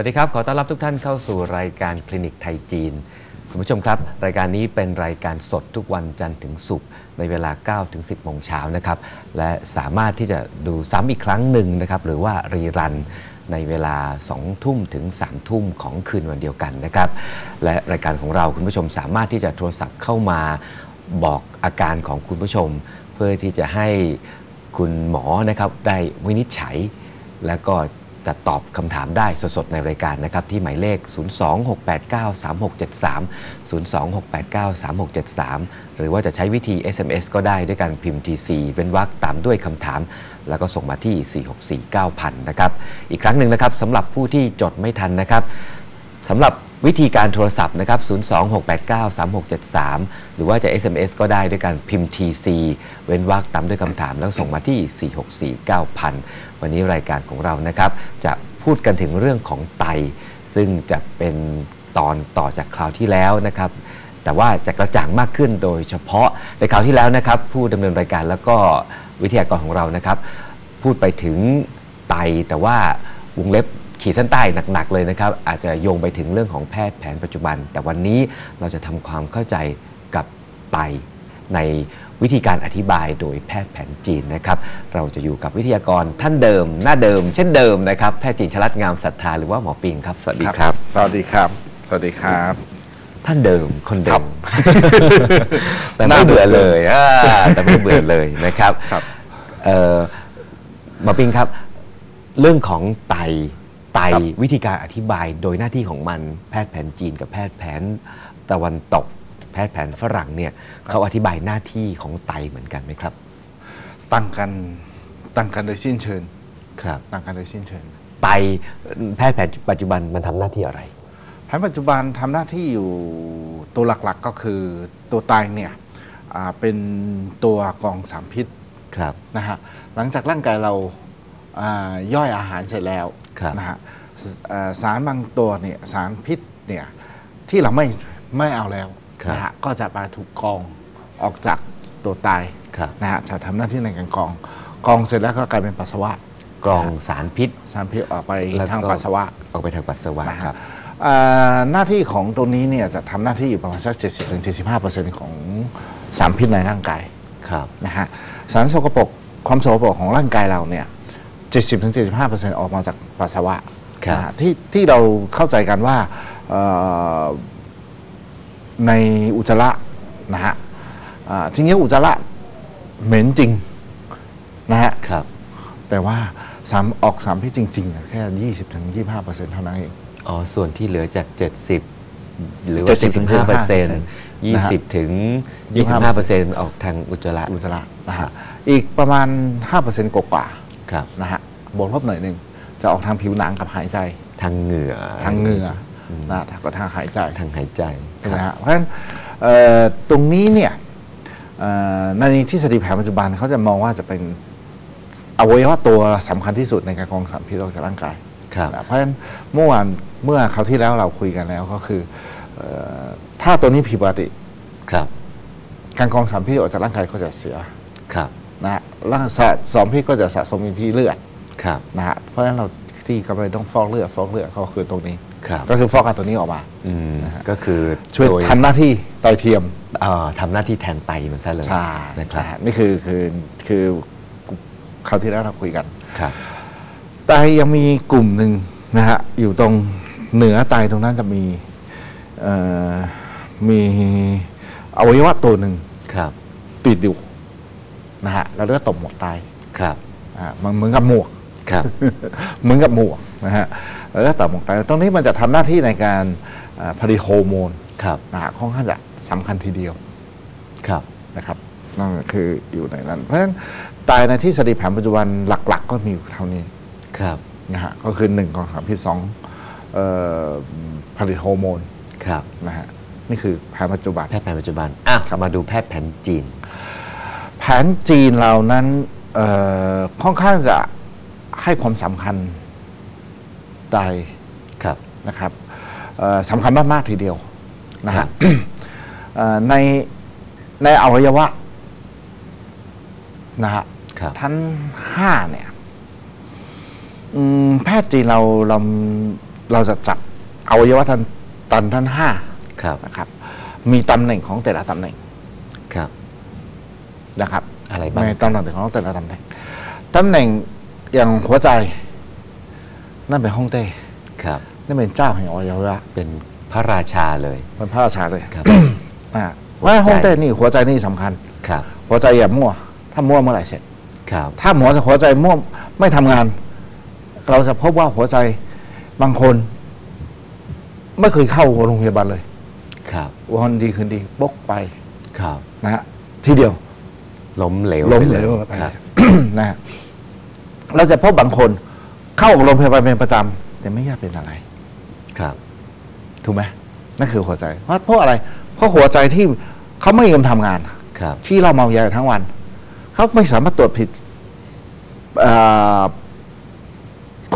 สวัสดีครับ ขอต้อนรับทุกท่านเข้าสู่รายการคลินิกไทยจีน คุณผู้ชมครับ รายการนี้เป็นรายการสดทุกวันจันทร์ถึงศุกร์ในเวลา 9 ถึง 10 โมงเช้านะครับ และสามารถที่จะดูซ้ำอีกครั้งหนึ่งนะครับ หรือว่ารีรันในเวลา 2 ทุ่มถึง 3 ทุ่มของคืนวันเดียวกันนะครับ และรายการของเราคุณผู้ชมสามารถที่จะโทรศัพท์เข้ามาบอกอาการของคุณผู้ชม เพื่อที่จะให้คุณหมอนะครับได้วินิจฉัย แล้วก็ จะตอบคำถามได้สดๆ ในรายการนะครับ ที่หมายเลข 026893673 026893673 หรือว่าจะใช้วิธี SMS ก็ได้ด้วยการพิมพ์ TC เว้นวรรคตามด้วยคำถาม แล้วก็ส่งมาที่ 4649000 นะครับ อีกครั้งหนึ่งนะครับสำหรับผู้ที่จดไม่ทันนะครับ สำหรับวิธีการโทรศัพท์นะครับ 026893673 หรือว่าจะ SMS ก็ได้ด้วยการพิมพ์ TC เว้นวรรคตามด้วยคำถามแล้วส่งมาที่ 4649000 วันนี้รายการของเรานะครับ จะพูดกันถึงเรื่องของไต ซึ่งจะเป็นตอนต่อจากคราวที่แล้วนะครับ แต่ว่าจะกระจ่างมากขึ้นโดยเฉพาะในคราวที่แล้วนะครับ ผู้ดำเนินรายการแล้วก็วิทยากรของเรานะครับ พูดไปถึงไตแต่ว่าวงเล็บ ขีดเส้นใต้หนักๆเลยนะครับ อาจจะโยงไปถึงเรื่องของแพทย์แผนปัจจุบัน แต่วันนี้เราจะทำความเข้าใจกับไตในวิธีการอธิบายโดยแพทย์แผนจีนนะครับ เราจะอยู่กับวิทยากรท่านเดิม หน้าเดิม เช่นเดิมนะครับ แพทย์จีนชลัดงามศรัทธาหรือว่าหมอปิงครับ สวัสดีครับ สวัสดีครับ สวัสดีครับ ท่านเดิมคนเดิครัมบแต่ไม่เบื่อเลยอ่าแต่ไม่เบื่อเลยนะครับครับเอ่อหมอปิงครับ เรื่องของไต ไตครับวิธีการอธิบายโดยหน้าที่ของมันแพทย์แผนจีนกับแพทย์แผนตะวันตก แพทย์แผนฝรั่งเนี่ยเขาอธิบายหน้าที่ของไตเหมือนกันไหมครับตั้งกันตั้งกันโดยสิ้นเชิงครับตั้งกันโดยสิ้นเชิงไตแพทย์แผนปัจจุบันมันทำหน้าที่อะไรแผนปัจจุบันทำหน้าที่อยู่ตัวหลักๆก็คือตัวไตเนี่ยอ่าเป็นตัวกรองสารพิษครับนะฮะหลังจากร่างกายเราอ่าย่อยอาหารเสร็จแล้วครับ นะฮะสอ่าสารบางตัวเนี่ยสารพิษเนี่ยที่เราไม่ไม่เอาแล้วครับนะฮะก็จะมาถูกกรองออกจากตัวไตครับนะฮะจะทำหน้าที่ในการกรองกรองเสร็จแล้วก็กลายเป็นปัสสาวะกรองสารพิษ สารพิษออกไปแล้วก็ทางปัสสาวะออกไปทางปัสสาวะนะฮะครับอ่าหน้าที่ของตัวนี้เนี่ยจะทำหน้าที่อยู่ประมาณสัก 70-75%ของสารพิษในร่างกายครับนะฮะสารสกปรกความสกปรกของร่างกายเราเนี่ย 70-75%ออกมาจากปัสสาวะครับ นะฮะที่ที่เราเข้าใจกันว่าเอ่อในอุจจาระนะฮะอ่าทีนี้อุจจาระเหม็นจริงนะฮะ ครับ แต่ว่าสารออกสารพิษจริงๆอะแค่20-25%เท่านั้นเอง อ๋อ ส่วนที่เหลือจาก 70 หรือว่า70ถึง75เปอร์เซ็นต์นะฮะ20ถึง25เปอร์เซ็นต์ออกทางอุจจาระอุจจาระนะฮะอีกประมาณ5%กว่า ครับๆนะฮะบวกลบหน่อยหนึ่งจะออกทางผิวหนังกับหายใจ ทางเหงื่อทางเหงื่ออนะกับทางหายใจทางหายใจใช่ไหมฮะเพราะฉะนั้นเอ่อตรงนี้เนี่ยเอ่อในทฤษฎีแผนปัจจุบันเขาจะมองว่าจะเป็นอวัยวะตัวสำคัญที่สุดในการกรองสารพิษออกจากร่างกายครับนะเพราะฉะนั้นเมื่อวานเมื่อคราวที่แล้วเราคุยกันแล้วก็คือเออถ้าตัวนี้ผิดปกติครับ การกรองสารพิษออกจากร่างกายก็จะเสียครับ นะฮะร่างสะสารพิษก็จะสะสมอยู่ที่เลือดครับ นะฮะเพราะฉะนั้นเราที่ก็เลยต้องฟอกเลือดฟอกเลือดก็คือตรงนี้ ครับก็คือฟอกกันตัวนี้ออกมา อืมก็คือช่วยโดทำหน้าที่ไตเทียมเอ่อทำหน้าที่แทนไตมันซะเลยใช่นะครับ นะฮะนี่คือคือคือคราวที่แล้วเราคุยกัน ครับ ไตยังมีกลุ่มหนึ่งนะฮะอยู่ตรงเหนือไตตรงนั้นจะมีเอ่อมีอวัยวะตัวหนึ่งครับปิดอยู่ นะฮะเราเรียกว่าต่อมหมวกไตครับอ่ามันเหมือนกับหมวกครับเหมือนกับหมวกนะฮะแล้วก็ต่อมหมวกไตตรงนี้มันจะทำหน้าที่ในการอ่าผลิตฮอร์โมนครับนะฮะค่อนข้างจะสำคัญทีเดียวครับนะครับนั่นก็คืออยู่ในนั้น เพราะฉะนั้นไตในที่สติแผนปัจจุบันหลัก ๆ ก็มีอยู่เท่านี้ครับนะฮะก็คือหนึ่งของสามพิษสองเอ่อผลิตฮอร์โมนครับนะฮะนี่คือแผนปัจจุบันแพทย์แผนปัจจุบันอะมาดูแพทย์แผนจีน แผนจีนเรานั้นเอ่อค่อนข้างจะให้ความสำคัญไตครับนะครับเอ่อสำคัญมาก ๆ ทีเดียวนะครัฮะบเอ่อในในอวัยวะนะฮะครับทั้งห้าเนี่ยอืมแพทย์จีนเราเราเราจะจับอวัยวะทันตันทั้งห้าครับนะครับ มีตำแหน่งของแต่ละตำแหน่งครับ นะครับอะไรบ้างในตำแหน่งของแต่ละตำแหน่งตำแหน่งอย่างหัวใจ นั่นเป็นห้องเต้ครับนั่นเป็นเจ้าแห่งอวัยวะเป็นพระราชาเลยเป็นพระราชาเลยครับอ่าว่าห้องเต้นี่หัวใจนี่สำคัญครับ หัวใจอย่ามั่ว ถ้ามั่วเมื่อไหร่เสร็จครับ ถ้าหมอจะหัวใจมั่วไม่ทำงาน เราจะพบว่าหัวใจบางคน ไม่เคยเข้าโรงพยาบาลเลย ครับวันดีคืนดีบกไปครับนะฮะทีเดียว ล้มเหลวล้มไปเหลวยไปครับนะฮะเราจะพบบางคนเข้าโรงพยาบาลเป็นประจำแต่ไม่อยากเป็นอะไร ครับ ถูกไหมนั่นคือหัวใจเพราะเพราะอะไร เพราะหัวใจที่เขาไม่ยอมทำงานครับ ที่เราเมายาทั้งวัน เขาไม่สามารถตรวจผิดเอ่อ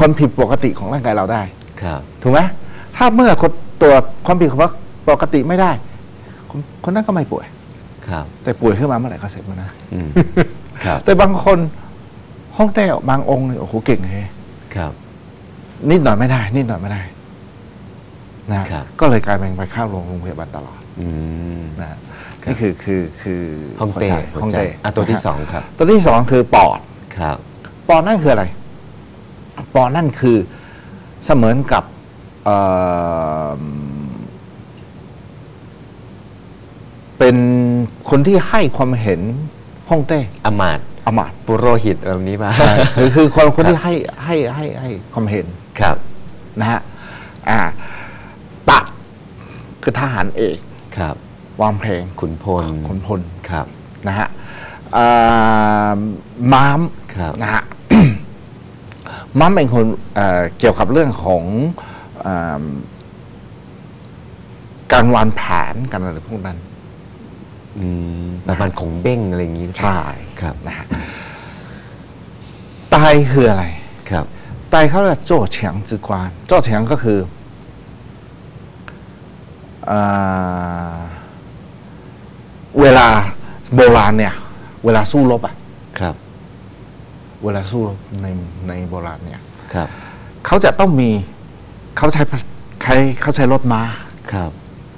คนผิดปกติของร่างกายเราได้ ครับ ถูกไหมถ้าเมื่อคนตรวจความผิดของปกติไม่ได้ คนคนนั้นก็ไม่ป่วย ครับแต่ป่วยขึ้นมาเมื่อไหร่ก็เสร็จแล้วนะอืมครับ แต่บางคนห้องแต้วบางองค์เนี่ยโอ้โหเก่งเลยครับ นิดหน่อยไม่ได้ นิดหน่อยไม่ได้นะครับก็เลยกลายเป็นไปเข้าโรงพยาบาลตลอดอืมนะฮะนี่คือคือคือห้องเต้หัวใจหัวห้องใจเต้อะตัวที่นะฮะสองครับ ตัวที่สองคือปอดครับปอดนั่นคืออะไร ปอดนั่นคือเสมือนกับเอ่อเป็น คนที่ให้ความเห็นห้องเต้อมาตย์อำมาตย์ปุโรหิตแบบนี้มาใช่คือคือคนคนที่ให้ให้ให้ให้ความเห็นครับนะฮะอ่าตับคือทหารเอกครับวางเพลงขุนพลขนพลครับนะฮะอ่าม้ามครับนะฮะม้ามเป็นคนเอ่อเกี่ยวกับเรื่องของอ่าการวางแผนการอะไรพวกนั้นอืม ประมาณของเบ้งอะไรอย่างนี้ใช่ครับนะฮะไตคืออะไรครับไตเขาเรียกโจ้เฉียงจือกวานโจ้เฉียงก็คืออ่าเวลาโบราณเนี่ย เวลาสู้รบอะครับ เวลาสู้รบในในโบราณเนี่ยครับเขาจะต้องมีเขาใช้ใครเขาใช้รถม้าครับ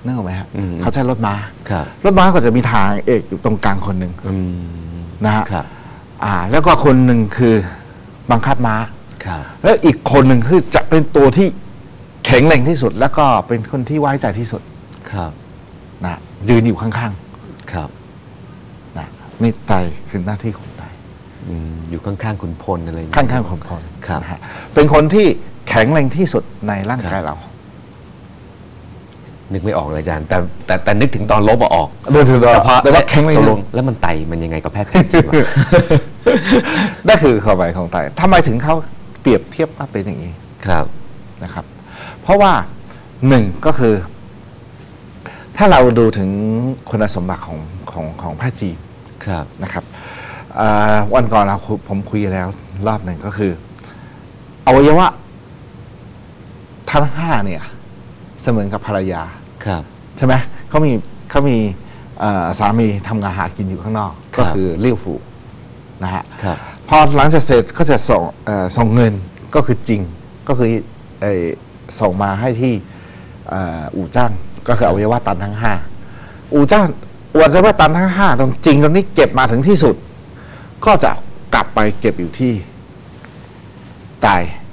นึกออกไหมฮะอืมเขาใช้รถม้า ครับ รถม้าก็จะมีทางเอกอยู่ตรงกลางคนหนึ่งอืมนะฮะครับอ่า แล้วก็คนหนึ่งคือบังคับม้า ครับ แล้วอีกคนหนึ่งคือจะเป็นตัวที่แข็งแรงที่สุด แล้วก็เป็นคนที่ไว้ใจที่สุดครับ นะยืนอยู่ข้างครับๆนะนี่ไตคือหน้าที่ของไตอืมอยู่ข้างๆขุนพลอะไรอย่างนี้ข้างๆของคนครับนะฮะเป็นคนที่แข็งแรงที่สุดในร่างกายเรา นึกไม่ออกเลยอาจารย์ แต่แต่แต่นึกถึงตอนลบอะออกโดยถือว่าแต่พอแต่ว่าแข็งแรงตกลงแล้วมันไตมันยังไงกับแพทย์แผนจีนวะนั่นคือความหมายของไตทำไมถึงเขาเปรียบเทียบว่าเป็นอย่างนี้ครับนะครับ เพราะว่าหนึ่งก็คือ ถ้าเราดูถึงคุณสมบัติของของของแพทย์จีนครับนะครับอ่าวันก่อนเราคุผมคุยแล้วรอบหนึ่งก็คืออวัยวะทั้งห้าเนี่ย เสมือนกับภรรยา ครับ ใช่ไหมเขามีเขามีเอ่อสามีทำงานหากินอยู่ข้างนอก ครับ ก็คือเลี้ยวฝูนะฮะ ครับ พอหลังจากเสร็จก็จะส่งเอ่อส่งเงินก็คือจริงก็คือเอ่อส่งมาให้ที่เอ่ออู่จ้างก็คืออวัยวะตันทั้งห้าอู่จ้างอวัยวะตันทั้งห้าตรงจริงตรงนี้เก็บมาถึงที่สุด ก็จะกลับไปเก็บอยู่ที่ไต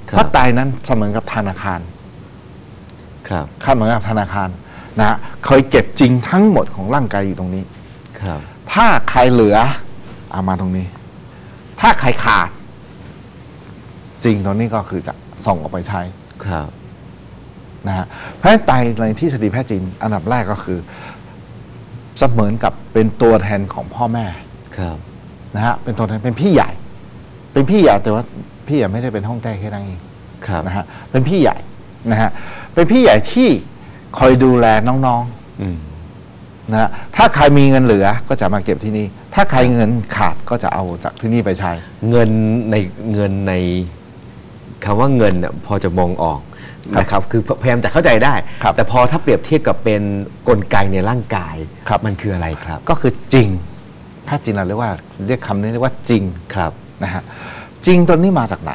ครับ เพราะไตนั้นเสมือนกับธนาคารครับ ค่าเหมือนกับธนาคาร นะฮะเคยเก็บจริงทั้งหมดของร่างกายอยู่ตรงนี้ ครับ ถ้าใครเหลือเอามาตรงนี้ ถ้าใครขาด จริงตรงนี้ก็คือจะส่งออกไปใช้ครับ นะฮะเพราะฉะนั้นไตในทฤษฎีแพทย์จีนอันดับแรกก็คือเสมือนกับเป็นตัวแทนของพ่อแม่ครับ นะฮะเป็นตัวแทนเป็นพี่ใหญ่ เป็นพี่ใหญ่แต่ว่าพี่ใหญ่ไม่ได้เป็นห้องแต้แค่นั้นเองครับ นะฮะเป็นพี่ใหญ่นะฮะเป็นพี่ใหญ่ที่ คอยดูแลน้องๆอืมนะฮะถ้าใครมีเงินเหลือก็จะมาเก็บที่นี่ ถ้าใครเงินขาดก็จะเอาจากที่นี่ไปใช้ เงินในเงินในคำว่าเงินน่ะพอจะมองออกครับนะครับคือพยายามจะเข้าใจได้ครับแต่พอถ้าเปรียบเทียบกับเป็นกลไกในร่างกายครับมันคืออะไรครับ ก็คือจริง ถ้าจริงเราเรียกว่าเรียกคำนี้เรียกว่าจริงครับนะฮะจริงตัวนี้มาจากไหน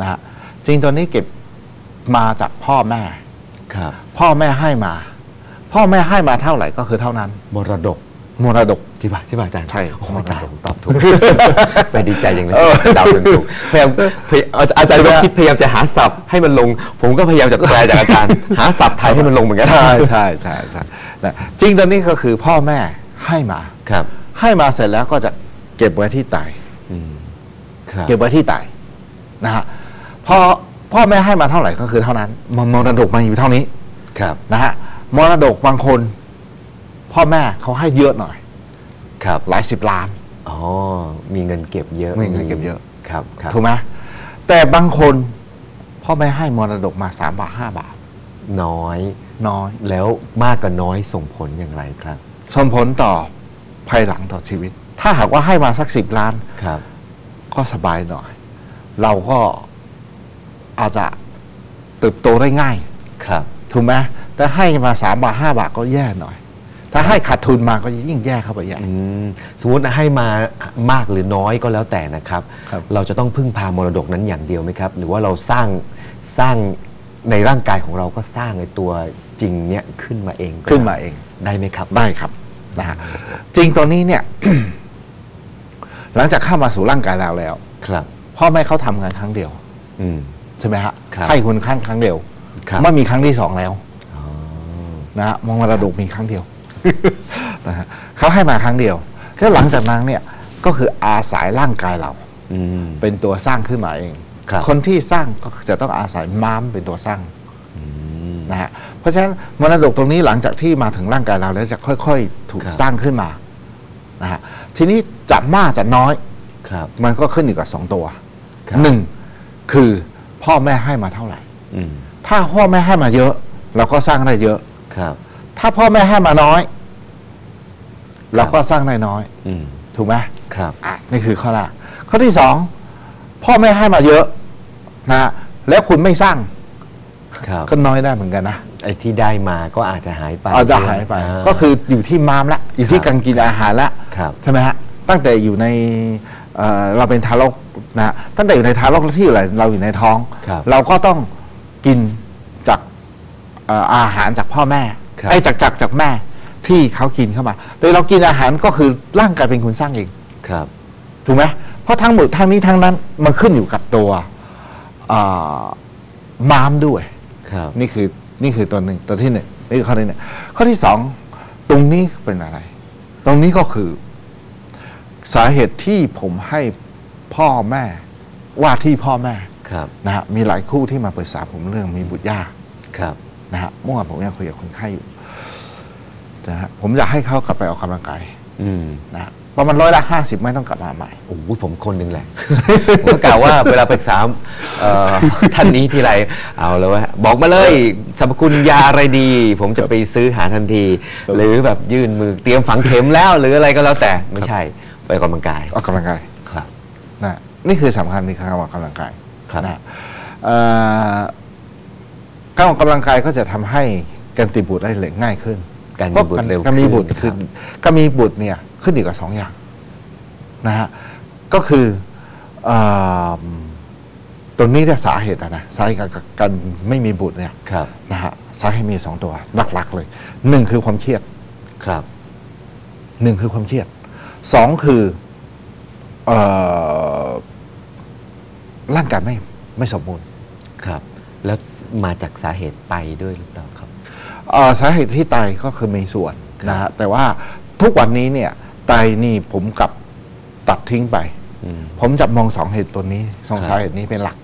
นะฮะจริงตัวนี้เก็บมาจากพ่อแม่ ครับพ่อแม่ให้มา พ่อแม่ให้มาเท่าไหร่ก็คือเท่านั้นมรดกมรดกใช่ป่ะใช่ป่ะอาจารย์ใช่โอ้มรดกตายผมตอบถูกไปดีใจอย่างเลยเออเดาจนถูกพยายามพยายามอาจารย์ก็คิดพยายามจะหาศัพท์ให้มันลง ผมก็พยายามจะแปลจากอาจารย์ หาศัพท์ไทยให้มันลงเหมือนกันใช่ใช่ใช่ใช่นะจริงตอนนี้ก็คือพ่อแม่ให้มาครับ ให้มาเสร็จแล้วก็จะเก็บไว้ที่ไตอืมครับเก็บไว้ที่ไตนะฮะพอ พ่อแม่ให้มาเท่าไหร่ก็คือเท่านั้นมมรดกมันอยู่เท่านี้ครับนะฮะมรดกบางคน พ่อแม่เขาให้เยอะหน่อย ครับ หลายสิบล้านอ๋อมีเงินเก็บเยอะมีเงินเก็บเยอะครับครับถูกไหมแต่บางคน พ่อแม่ให้มรดกมาสามบาทห้าบาท น้อยน้อย แล้วมากกับน้อยส่งผลอย่างไรครับ ส่งผลต่อภายหลังต่อชีวิต ถ้าหากว่าให้มาสักสิบล้านครับ ก็สบายหน่อย เราก็ อาจจะเติบโตได้ง่าย ครับ ถูกไหมแต่ให้มาสามบาทห้าบาทก็แย่หน่อย ถ้าให้ขาดทุนมาก็ยิ่งแย่เข้าไปใหญ่ อืมสมมติให้มามากหรือน้อยก็แล้วแต่นะครับ ครับ เราจะต้องพึ่งพามรดกนั้นอย่างเดียวไหมครับ หรือว่าเราสร้างสร้างในร่างกายของเราก็สร้างในตัวจริงเนี้ยขึ้นมาเองก็ขึ้นมาเอง ได้ไหมครับ ได้ครับนะฮะจริงตัวนี้เนี่ย หลังจากเข้ามาสู่ร่างกายเราแล้ว ครับ พ่อแม่เขาทำงานครั้งเดียว อืม ใช่ไหมฮะครับให้คุณครั้งครั้งเดียวครับ ไม่มีครั้งที่สองแล้วอ๋อนะฮะมองมรดกมีครั้งเดียว นะฮะเขาให้มาครั้งเดียว แล้วหลังจากนั้นเนี่ยก็คืออาศัยร่างกายเรา อืม เป็นตัวสร้างขึ้นมาเองครับคนที่สร้างก็จะต้องอาศัยม้ามเป็นตัวสร้างอืมนะฮะ เพราะฉะนั้นมรดกตรงนี้หลังจากที่มาถึงร่างกายเราแล้วจะค่อย ๆ ถูกครับ สร้างขึ้นมานะฮะ ทีนี้จะมากจะน้อย ครับ มันก็ขึ้นอยู่กับสองตัวครับ หนึ่งคือ พ่อแม่ให้มาเท่าไหร่อืมถ้าพ่อแม่ให้มาเยอะ เราก็สร้างได้เยอะครับ ถ้าพ่อแม่ให้มาน้อย เราก็สร้างได้น้อยอืมถูกไหมครับอะนี่คือข้อแรกข้อที่สองพ่อแม่ให้มาเยอะนะฮะแล้วคุณไม่สร้างครับก็น้อยได้เหมือนกันนะไอ้ที่ได้มาก็อาจจะหายไปอาจจะหายไปาก็คืออยู่ที่ม้ามละอยู่ที่ครับการกินอาหารละครับใช่ไหมฮะตั้งแต่อยู่ในเอ่อเราเป็นทารก นะฮะตั้งแต่อยู่ในทารกที่อยู่อะไรเราอยู่ในท้อง ครับ เราก็ต้องกินจากเอ่ออาหารจากพ่อแม่ครับ ไอ้จากจากจากแม่ที่เขากินเข้ามาแต่เรากินอาหารก็คือร่างกายเป็นคนสร้างเอง ครับ ถูกไหมเพราะทั้งหมดทั้งนี้ทั้งนั้นมันขึ้นอยู่กับตัวเอ่อม้ามด้วย ครับ นี่คือนี่คือตัวหนึ่งตัวที่หนึ่งนี่คือข้อที่หนึ่งข้อที่สองตรงนี้เป็นอะไร ตรงนี้ก็คือ สาเหตุที่ผมให้ พ่อแม่ว่าที่พ่อแม่ครับนะฮะมีหลายคู่ที่มาปรึกษาผมเรื่องมีบุตรยากครับนะฮะเมื่อวานผมยังคุยกับคนไข้อยู่นะฮะผมอยากให้เขากลับไปออกกำลังกายอืมนะฮะประมาณร้อยละห้าสิบไม่ต้องกลับมาใหม่โอ้โหผมคนหนึ่งแหละ ผมก็กล่าวว่าเวลาปรึกษาเอ่อท่านนี้ทีไรเอาแล้วว่าบอกมาเลยสรรพคุณยาอะไรดี ผมจะไปซื้อหาทันที หรือแบบยื่นมือเตรียมฝังเข็มแล้ว หรืออะไรก็แล้วแต่ไม่ใช่ ไปออกกำลังกายออกกำลังกายครับ นะนี่คือสำคัญในการออกกำลังกายครับนะฮะเอ่อการออกกำลังกายก็จะทำให้การติดบุตรได้เลยง่ายขึ้นการมีบุตรเร็วการมีบุตรขึ้ขึ้นนการมีบุตรเนี่ยขึ้นอยู่กับสองอย่างนะฮะก็คือเออตรงนี้เนี่ยสาเหตุอะนะสาเหตุการการไม่มีบุตรเนี่ยครับนะฮะสาเหตุมีสองตัวหลักๆเลยหนึ่งคือความเครียดครับหนึ่งคือความเครียดสองคือเออ ร่างกายไม่ไม่สมบูรณ์ครับ แล้วมาจากสาเหตุไตด้วยหรือเปล่าครับเอ่อสาเหตุที่ไตก็คือมีส่วนนะฮะแต่ว่าทุกวันนี้เนี่ยไตนี่ผมกลับตัดทิ้งไปอืมผมจะมองสองเหตุตัวนี้สองครับสาเหตุนี้เป็นหลัก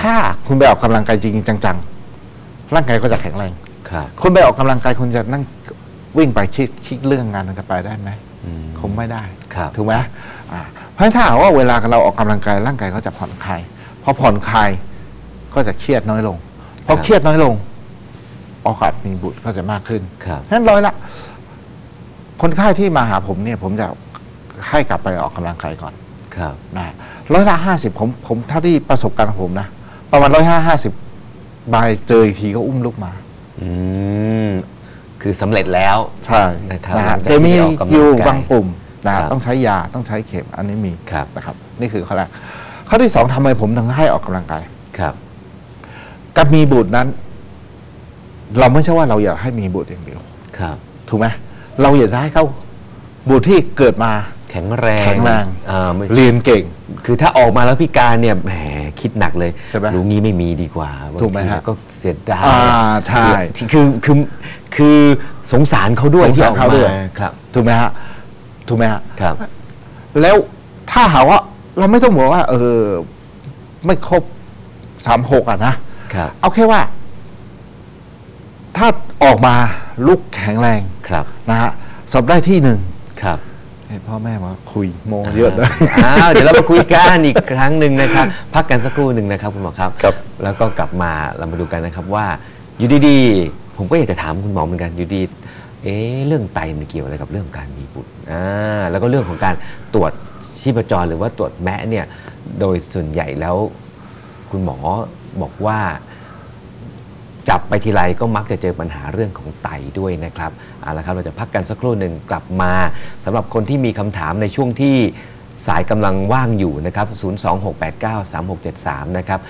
ถ้าคุณไปออกกำลังกายจริงๆจังๆร่างกายก็จะแข็งแรงครับคุณไปออกกำลังกายคุณจะนั่งวิ่งไปคิดคิดเรื่องงานมันจะไปได้ไหมอืมคงไม่ได้ครับถูกไหมอ่า เพราะฉะนั้นถ้าหากว่าเวลาเราออกกำลังกายร่างกายก็จะผ่อนคลายพอผ่อนคลายก็จะเครียดน้อยลงพอเครียดน้อยลงโอกาสมีบุตรก็จะมากขึ้นครับฉะนั้นร้อยละ คนไข้ที่มาหาผมเนี่ย ผมจะให้กลับไปออกกำลังกายก่อน ครับนะร้อยละห้าสิบผมผมถ้าที่ประสบการณ์ของผมนะประมาณร้อยห้าห้าสิบบายเจออีกทีก็อุ้มลูกมา อืมคือสำเร็จแล้ว ใช่นะครับนะหลัฮะงจากแต่มีที่ออกกำลังกายอยู่บางปุ่ม นะครัฮะบต้องใช้ยาต้องใช้เข็มอันนี้มีครับนะครับนี่คือข้อแรกข้อที่สองทำไมผมถึงให้ออกกำลังกายครับการมีบุตรนั้น เราไม่ใช่ว่าเราอยากให้มีบุตรอย่างเดียวครับ ถูกไหมเราอยากจะให้เขาบุตรที่เกิดมาแข็งแรงแข็งแรงอ่าไม่เรียนเก่ง คือถ้าออกมาแล้วพิการเนี่ยแหมคิดหนักเลยใช่ไหมรู้งี้ไม่มีดีกว่าถูกไหมบางทีฮะก็เสียดายอ่าใช่คือคือคือสงสารเขาด้วยสงที่สาอรอกเขาด้วยมาครับถูกไหมฮะ ถูกไหมฮะครับ แล้วถ้าหากว่าเราไม่ต้องบอกว่า เออ ไม่ครบสามหกอะนะครับ เอาแค่ว่า ถ้าออกมาลุกแข็งแรงครับ นะฮะสอบได้ที่หนึ่งครับเห็นพ่อแม่มาคุยโมเยอะเลยอ้าวเดี๋ยวเรามาคุยกันอีกครั้งหนึ่งนะครับ พักกันสักครู่หนึ่งนะครับ คุณหมอครับ ครับ แล้วก็กลับมาเรามาดูกันนะครับว่า อยู่ดีๆ ผมก็อยากจะถามคุณหมอเหมือนกันอยู่ดี เอ๊เรื่องไตมันเกี่ยวอะไรกับเรื่องการมีบุตรอ่าแล้วก็เรื่องของการตรวจชีพจรหรือว่าตรวจแมะเนี่ยโดยส่วนใหญ่แล้ว คุณหมอบอกว่าจับไปทีไรก็มักจะเจอปัญหาเรื่องของไตด้วยนะครับเอาละครับเราจะพักกันสักครู่หนึ่งกลับมาสำหรับคนที่มีคำถามในช่วงที่ สายกำลังว่างอยู่นะครับ 026893673 นะครับ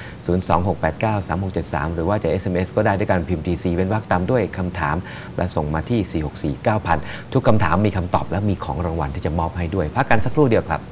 026893673 หรือว่าจะ SMS ก็ได้ด้วยการพิมพ์ TC เว้นวรรคตามด้วยคำถาม และส่งมาที่ 4649000 ทุกคำถามมีคำตอบและมีของรางวัลที่จะมอบให้ด้วย พักกันสักครู่เดียวครับ